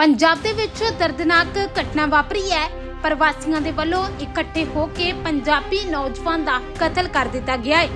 ਪੰਜਾਬ ਦੇ ਵਿੱਚ ਦਰਦਨਾਕ ਘਟਨਾ ਵਾਪਰੀ ਹੈ। ਪ੍ਰਵਾਸੀਆਂ ਦੇ ਵੱਲੋਂ ਇਕੱਠੇ ਹੋ ਕੇ ਪੰਜਾਬੀ ਨੌਜਵਾਨ ਦਾ ਕਤਲ ਕਰ ਦਿੱਤਾ ਗਿਆ ਹੈ।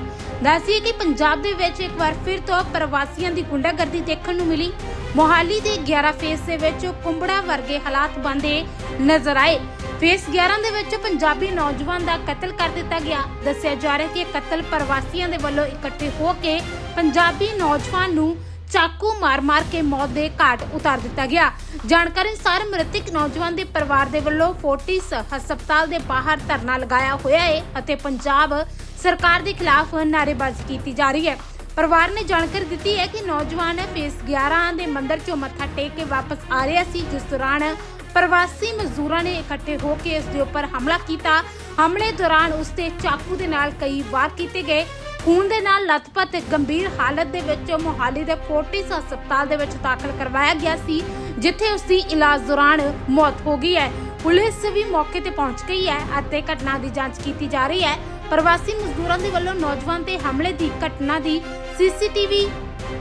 ਦੱਸੀਏ ਕਿ ਪੰਜਾਬ ਦੇ ਵਿੱਚ ਇੱਕ ਵਾਰ ਫਿਰ ਤੋਂ ਪ੍ਰਵਾਸੀਆਂ ਦੀ ਗੁੰਡਾਗਰਦੀ ਦੇਖਣ ਨੂੰ ਮਿਲੀ। ਮੋਹਾਲੀ ਦੇ 11 ਫੇਸ ਦੇ ਵਿੱਚ ਕੁੰਬੜਾ ਵਰਗੇ ਹਾਲਾਤ ਬੰਦੇ ਨਜ਼ਰ ਆਏ। ਫੇਸ 11 ਦੇ ਵਿੱਚ ਪੰਜਾਬੀ ਨੌਜਵਾਨ ਦਾ ਕਤਲ ਕਰ ਦਿੱਤਾ ਗਿਆ। ਦੱਸਿਆ ਜਾ ਰਿਹਾ ਕਿ ਇਹ ਕਤਲ ਪ੍ਰਵਾਸੀਆਂ ਦੇ ਵੱਲੋਂ ਇਕੱਠੇ ਹੋ ਕੇ ਪੰਜਾਬੀ ਨੌਜਵਾਨ ਨੂੰ ਚਾਕੂ ਮਾਰ-ਮਾਰ ਕੇ ਮੌਤ ਦੇ ਘਾਟ ਉਤਾਰ ਦਿੱਤਾ ਗਿਆ। ਜਾਣਕਾਰੀ ਅਨੁਸਾਰ ਮ੍ਰਿਤਕ ਨੌਜਵਾਨ ਦੇ ਪਰਿਵਾਰ ਦੇ ਵੱਲੋਂ ਫੋਰਟਿਸ ਹਸਪਤਾਲ ਦੇ ਬਾਹਰ ਧਰਨਾ ਲਗਾਇਆ ਹੋਇਆ ਹੈ ਅਤੇ ਪੰਜਾਬ ਸਰਕਾਰ ਦੇ ਖਿਲਾਫ ਨਾਅਰੇਬਾਜ਼ੀ ਕੀਤੀ ਜਾ ਰਹੀ ਹੈ। ਪਰਿਵਾਰ ਨੇ ਜਾਣਕਾਰੀ ਦਿੱਤੀ ਹੈ ਕਿ ਨੌਜਵਾਨ ਫੇਸ 11 ਦੇ ਮੰਦਿਰ ਚੋਂ ਮੱਥਾ ਟੇਕ ਕੇ ਵਾਪਸ ਆ ਰਿਹਾ ਸੀ, ਜਿਸ ਦੌਰਾਨ ਪ੍ਰਵਾਸੀ ਮਜ਼ਦੂਰਾਂ ਨੇ ਇਕੱਠੇ ਹੋ ਕੇ ਇਸ ਦੇ ਉੱਪਰ ਹਮਲਾ ਕੀਤਾ। ਹਮਲੇ ਦੌਰਾਨ ਉਸ ਤੇ ਚਾਕੂ ਦੇ ਨਾਲ ਕਈ ਵਾਰ ਕੀਤੇ ਗਏ। ਖੂਨ ਦੇ ਨਾਲ ਲਥਪਥ ਗੰਭੀਰ ਹਾਲਤ ਦੇ ਵਿੱਚ ਮੋਹਾਲੀ ਦੇ ਫੋਰਟਿਸ ਹਸਪਤਾਲ ਦੇ ਵਿੱਚ ਦਾਖਲ ਕਰਵਾਇਆ ਗਿਆ ਸੀ, ਜਿੱਥੇ ਉਸ ਦੀ ਇਲਾਜ ਦੌਰਾਨ ਮੌਤ ਹੋ ਗਈ ਹੈ। ਪੁਲਿਸ ਵੀ ਮੌਕੇ ਤੇ ਪਹੁੰਚ ਗਈ ਹੈ ਅਤੇ ਘਟਨਾ ਦੀ ਜਾਂਚ ਕੀਤੀ ਜਾ ਰਹੀ ਹੈ। ਪ੍ਰਵਾਸੀ ਮਜ਼ਦੂਰਾਂ ਦੇ ਵੱਲੋਂ ਨੌਜਵਾਨ ਤੇ ਹਮਲੇ ਦੀ ਘਟਨਾ ਦੀ ਸੀਸੀਟੀਵੀ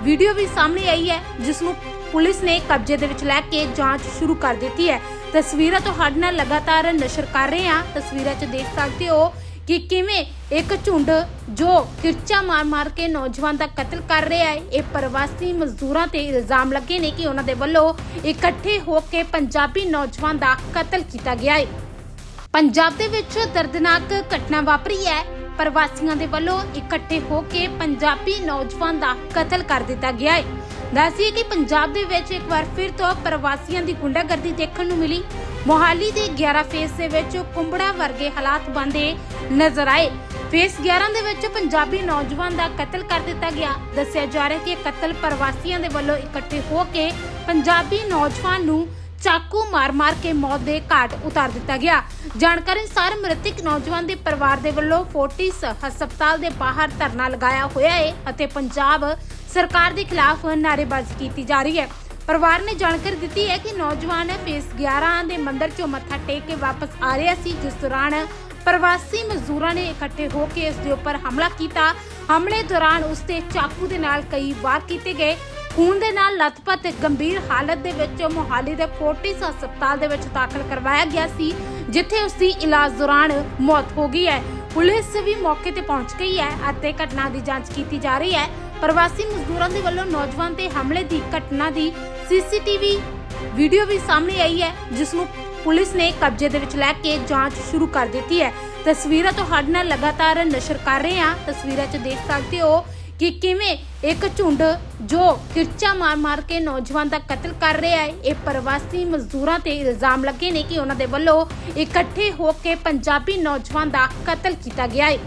ਵੀਡੀਓ ਵੀ ਸਾਹਮਣੇ ਆਈ ਹੈ, ਜਿਸ ਨੂੰ ਪੁਲਿਸ ਨੇ ਕਬਜ਼ੇ ਦੇ ਵਿੱਚ ਲੈ ਕੇ ਜਾਂਚ ਸ਼ੁਰੂ ਕਰ ਦਿੱਤੀ ਹੈ। ਤਸਵੀਰਾਂ ਤੁਹਾਡੇ ਨਾਲ ਲਗਾਤਾਰ ਨਸ਼ਰ ਕਰ ਰਹੇ ਹਾਂ। ਤਸਵੀਰਾਂ 'ਚ ਦੇਖ ਸਕਦੇ ਹੋ ਕਿ ਕਿਵੇਂ ਇੱਕ ਝੁੰਡ ਜੋ ਕਿਰਚਾ ਮਾਰ-ਮਾਰ ਕੇ ਨੌਜਵਾਨ ਦਾ ਕਤਲ ਕਰ ਰਿਹਾ ਹੈ, ਇਹ ਪ੍ਰਵਾਸੀ ਮਜ਼ਦੂਰਾਂ ਤੇ ਇਲਜ਼ਾਮ ਲੱਗੇ ਨੇ ਕਿ ਉਹਨਾਂ ਦੇ ਵੱਲੋਂ ਇਕੱਠੇ ਹੋ ਕੇ ਪੰਜਾਬੀ ਨੌਜਵਾਨ ਦਾ ਕਤਲ ਕੀਤਾ ਗਿਆ ਹੈ। ਪੰਜਾਬ ਦੇ ਵਿੱਚ ਦਰਦਨਾਕ ਘਟਨਾ ਵਾਪਰੀ ਹੈ। ਪ੍ਰਵਾਸੀਆਂ ਦੇ ਵੱਲੋਂ ਇਕੱਠੇ ਹੋ ਕੇ ਪੰਜਾਬੀ ਨੌਜਵਾਨ ਦਾ ਕਤਲ ਕਰ ਦਿੱਤਾ ਗਿਆ ਹੈ। ਦੱਸੀਏ ਕਿ ਪੰਜਾਬ ਦੇ ਵਿੱਚ ਇੱਕ ਵਾਰ ਫਿਰ ਤੋਂ ਪ੍ਰਵਾਸੀਆਂ ਦੀ ਗੁੰਡਾਗਰਦੀ ਦੇਖਣ ਨੂੰ ਮਿਲੀ। ਮੋਹਾਲੀ ਦੇ 11 ਫੇਸ ਦੇ ਵਿੱਚ ਕੁੰਬੜਾ ਵਰਗੇ ਹਾਲਾਤ ਬੰਦੇ ਨਜ਼ਰ ਆਏ। ਫੇਸ 11 ਦੇ ਵਿੱਚ ਪੰਜਾਬੀ ਨੌਜਵਾਨ ਦਾ ਕਤਲ ਕਰ ਦਿੱਤਾ ਗਿਆ। ਦੱਸਿਆ ਜਾ ਰਿਹਾ ਕਿ ਇਹ ਕਤਲ ਪ੍ਰਵਾਸੀਆਂ ਦੇ ਵੱਲੋਂ ਇਕੱਠੇ ਹੋ ਕੇ ਪੰਜਾਬੀ ਨੌਜਵਾਨ ਨੂੰ ਚਾਕੂ ਮਾਰ-ਮਾਰ ਕੇ ਮੌਤ ਦੇ ਘਾਟ ਉਤਾਰ ਦਿੱਤਾ ਗਿਆ। ਜਾਣਕਾਰੀ ਅਨੁਸਾਰ ਮ੍ਰਿਤਕ ਨੌਜਵਾਨ ਦੇ ਪਰਿਵਾਰ ਦੇ ਵੱਲੋਂ ਫੋਰਟਿਸ ਹਸਪਤਾਲ ਦੇ ਬਾਹਰ ਧਰਨਾ ਲਗਾਇਆ ਹੋਇਆ ਹੈ ਅਤੇ ਪੰਜਾਬ ਸਰਕਾਰ ਦੇ ਖਿਲਾਫ ਨਾਅਰੇਬਾਜ਼ੀ ਕੀਤੀ ਜਾ ਰਹੀ ਹੈ। ਪਰਿਵਾਰ ਨੇ ਜਾਣਕਾਰੀ ਦਿੱਤੀ ਹੈ ਕਿ ਨੌਜਵਾਨ ਫੇਸ 11 ਦੇ ਮੰਦਿਰ ਚੋਂ ਮੱਥਾ ਟੇਕ ਕੇ ਵਾਪਸ ਆ ਰਿਹਾ ਸੀ, ਜਿਸ ਦੌਰਾਨ ਪ੍ਰਵਾਸੀ ਮਜ਼ਦੂਰਾਂ ਨੇ ਇਕੱਠੇ ਹੋ ਕੇ ਇਸ ਦੇ ਉੱਪਰ ਹਮਲਾ ਕੀਤਾ। ਹਮਲੇ ਦੌਰਾਨ ਉਸ ਤੇ ਚਾਕੂ ਦੇ ਨਾਲ ਕਈ ਵਾਰ ਕੀਤੇ ਗਏ। ਖੂਨ ਦੇ ਨਾਲ ਲਥਪਥ ਗੰਭੀਰ ਹਾਲਤ ਦੇ ਵਿੱਚ ਮੋਹਾਲੀ ਦੇ ਫੋਰਟਿਸ ਹਸਪਤਾਲ ਦੇ ਵਿੱਚ ਦਾਖਲ ਕਰਵਾਇਆ ਗਿਆ ਸੀ, ਜਿੱਥੇ ਉਸ ਦੀ ਇਲਾਜ ਦੌਰਾਨ ਮੌਤ ਹੋ ਗਈ ਹੈ। ਪੁਲਿਸ ਵੀ ਮੌਕੇ ਤੇ ਪਹੁੰਚ ਗਈ ਹੈ ਅਤੇ ਘਟਨਾ ਦੀ ਜਾਂਚ ਕੀਤੀ ਜਾ ਰਹੀ ਹੈ। ਪ੍ਰਵਾਸੀ ਮਜ਼ਦੂਰਾਂ ਦੇ ਵੱਲੋਂ ਨੌਜਵਾਨ ਤੇ ਹਮਲੇ ਦੀ ਘਟਨਾ ਦੀ ਸੀਸੀਟੀਵੀ ਵੀਡੀਓ ਵੀ ਸਾਹਮਣੇ ਆਈ ਹੈ, ਜਿਸ ਨੂੰ ਪੁਲਿਸ ਨੇ ਕਬਜ਼ੇ ਦੇ ਵਿੱਚ ਲੈ ਕੇ ਜਾਂਚ ਸ਼ੁਰੂ ਕਰ ਦਿੱਤੀ ਹੈ। ਤਸਵੀਰਾਂ ਤੁਹਾਡੇ ਨਾਲ ਲਗਾਤਾਰ ਨਸ਼ਰ ਕਰ ਰਹੇ ਹਾਂ। ਤਸਵੀਰਾਂ 'ਚ ਦੇਖ ਸਕਦੇ ਹੋ ਕਿ ਕਿਵੇਂ ਇੱਕ ਝੁੰਡ ਜੋ ਕਿਰਚਾ ਮਾਰ-ਮਾਰ ਕੇ ਨੌਜਵਾਨ ਦਾ ਕਤਲ ਕਰ ਰਿਹਾ ਹੈ, ਇਹ ਪ੍ਰਵਾਸੀ ਮਜ਼ਦੂਰਾਂ ਤੇ ਇਲਜ਼ਾਮ ਲੱਗੇ ਨੇ ਕਿ ਉਹਨਾਂ ਦੇ ਵੱਲੋਂ ਇਕੱਠੇ ਹੋ ਕੇ ਪੰਜਾਬੀ ਨੌਜਵਾਨ ਦਾ ਕਤਲ ਕੀਤਾ ਗਿਆ ਹੈ।